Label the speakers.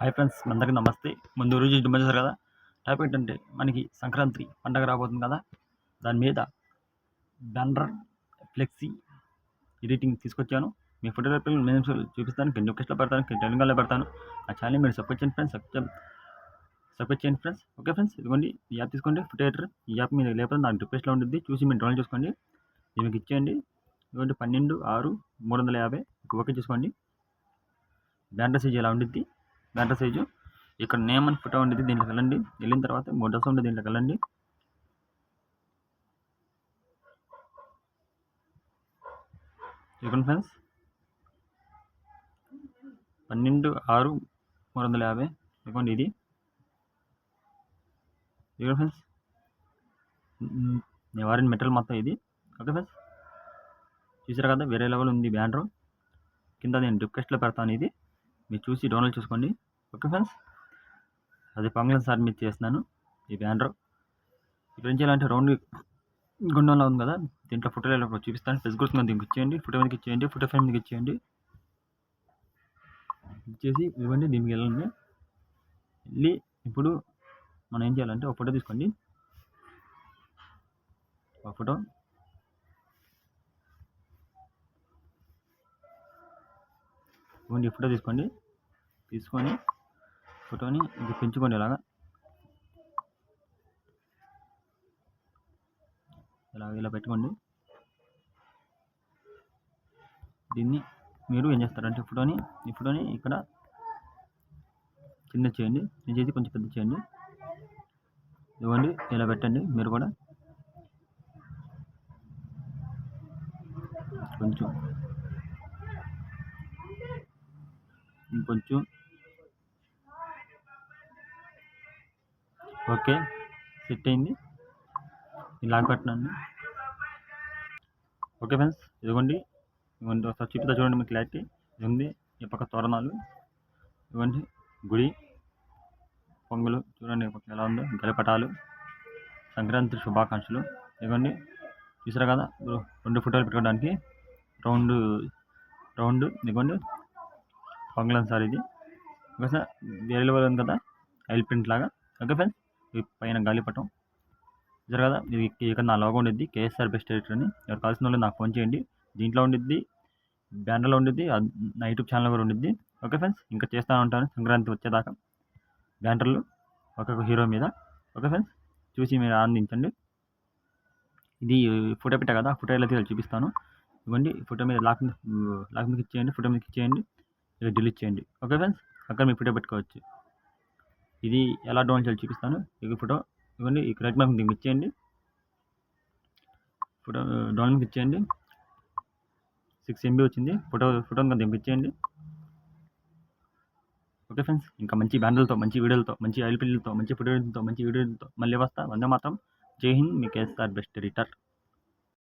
Speaker 1: Hi friends అందరికీ నమస్తే. ముందు రోజు ఇటు చేశారు కదా టాపిక్ ఏంటంటే మనకి సంక్రాంతి పండగ రాబోతుంది కదా దాని మీద బ్యానర్ ఫ్లెక్సీ ఎడిటింగ్ తీసుకొచ్చాను. మీ ఫోటోగ్రఫీ నేను చూపిస్తాను కింద లొకేషన్లో పెడతాను టెలిగ్రామ్లో పెడతాను. ఆ ఛానల్ మీరు సపోర్ట్ చేయండి ఫ్రెండ్స్ సపోర్ట్ చేయండి ఫ్రెండ్స్. ఓకే ఫ్రెండ్స్ ఇదిగోండి ఈ యాప్ తీసుకోండి ఫోటో ఈ యాప్ మీద లేకపోతే నాకు రిక్వెస్ట్లో ఉంటుంది చూసి మీరు డౌన్లోడ్ చేసుకోండి. ఇది మీకు ఇచ్చేయండి ఇదిగోండి పన్నెండు ఆరు మూడు వందల యాభై ఓకే చూసుకోండి. బ్యానర్ సైజ్ ఎలా ఉండిద్ది బ్యానర్ సైజు. ఇక్కడ నేమ్ అని ఫోటో ఉండేది దీంట్లోకి వెళ్ళండి వెళ్ళిన తర్వాత మోటర్స్ ఉండే దీంట్లోకి వెళ్ళండి చూడండి ఫ్రెండ్స్. పన్నెండు ఆరు మూడు వందల యాభై. ఇదిగోండి ఇది. చూడండి ఫ్రెండ్స్. నేను వాడిన మెటీరియల్ మొత్తం ఇది. Okay friends. చూసారు కదా వేరే లెవెల్ ఉంది బ్యానర్ కింద నేను రిక్వెస్ట్లో పెడతాను ఇది. మీరు చూసి డౌన్లోడ్ చేసుకోండి. Okay friends? అది పంగళం సార్ మీద చేస్తున్నాను. ఈ బ్యానర్ ఇప్పుడు ఏం చేయాలంటే రౌండ్ గుండంలో ఉంది కదా? దీంట్లో ఫోటోలు చూపిస్తాను. ఫెస్ గుర్తు దీనికి ఇచ్చేయండి. ఫోటో మీదకి ఇచ్చేయండి. ఫోటో ఫ్రేమ్ మీదకి ఇచ్చేయండి. ఇచ్చేసి ఇవ్వండి. దీనికి వెళ్ళండి. వెళ్ళి ఇప్పుడు మనం ఏం చేయాలంటే ఒక ఫోటో తీసుకోండి. ఒక ఫోటో ఇవ్వండి ఫోటో తీసుకోండి. తీసుకొని ఫోటోని ఇది పెంచుకోండి ఇలాగా ఇలా ఇలా పెట్టుకోండి. దీన్ని మీరు ఏం చేస్తారంటే ఫోటోని ఈ ఫోటోని ఇక్కడ చిన్న చేయండి. నేను చేసి కొంచెం పెద్ద చేయండి. ఇవ్వండి ఇలా పెట్టండి మీరు కూడా. కొంచెం ఇంకొంచెం. ఓకే సెట్ అయింది. ఇలా పెట్టినాను ఓకే ఫ్రెండ్స్ ఇదిగోండి. ఇదిగోండి ఒకసారి చుట్టూ చూడండి మీకు క్లారిటీ. ఇదిగోండి ఉంది ఈ పక్క తోరణాలు. ఇదిగోండి గుడి. పొంగులు చూడండి ఎలా ఉందో. గలిపటాలు. సంక్రాంతి శుభాకాంక్షలు. ఇదిగోండి చూసారా కదా రెండు ఫోటోలు పెట్టుకోవడానికి. రౌండ్ రౌండ్ ఇదిగోండి. పొంగలం సార్ ఇది ఒకసారి వేరే లెవెల్ ఉంది కదా ఆయిల్ ప్రింట్ లాగా ఓకే ఫ్రెండ్స్ పైన గాలిపటం చూసారు కదా ఇది ఇక్కడ నా లోగో ఉండిద్ది కేఎస్ఆర్ బెస్ట్ ఎడిటర్ అని ఎవరు కావాల్సిన వాళ్ళు నాకు ఫోన్ చేయండి దీంట్లో ఉండిద్ది బ్యానర్లో ఉండిద్ది నా యూట్యూబ్ ఛానల్ కూడా ఉండిద్ది ఓకే ఫ్రెండ్స్ ఇంకా చేస్తూ ఉంటాను సంక్రాంతి వచ్చేదాకా బ్యానర్లు ఒక్కొక్క హీరో మీద ఓకే ఫ్రెండ్స్ చూసి మీరు ఆనందించండి ఇది ఫోటో పెట్టా కదా ఫోటో ఎలా తీయాలి చూపిస్తాను ఇవ్వండి ఫోటో మీద లాక్ లాక్ మీద ఇచ్చేయండి ఫోటో మీద ఇచ్చేయండి ఇది డిలీట్ చేయండి. ఓకే ఫ్రెండ్స్ అక్కడ మీ ఫోటో పెట్టుకోవచ్చు. ఇది ఎలా డౌన్ చేయాలి చూపిస్తాను. ఇక ఫోటో ఇవ్వండి. ఈ రైట్ మార్క్ uh, దీనికి ఇచ్చేయండి. ఫోటో డౌన్ మీకు ఇచ్చేయండి. సిక్స్ ఎంబీ వచ్చింది. ఫోటో ఫోటో దీనికి ఇచ్చేయండి. ఓకే ఫ్రెండ్స్ ఇంకా మంచి బ్యానర్లతో మంచి వీడియోలతో మంచి ఐల్ పిల్లలతో మంచి ఫోటోలతో మంచి వీడియోలతో మళ్ళీ వస్తా. వందే మాత్రం. జై హింద్. మీ కేఎస్ఆర్ బెస్ట్ రిటర్న్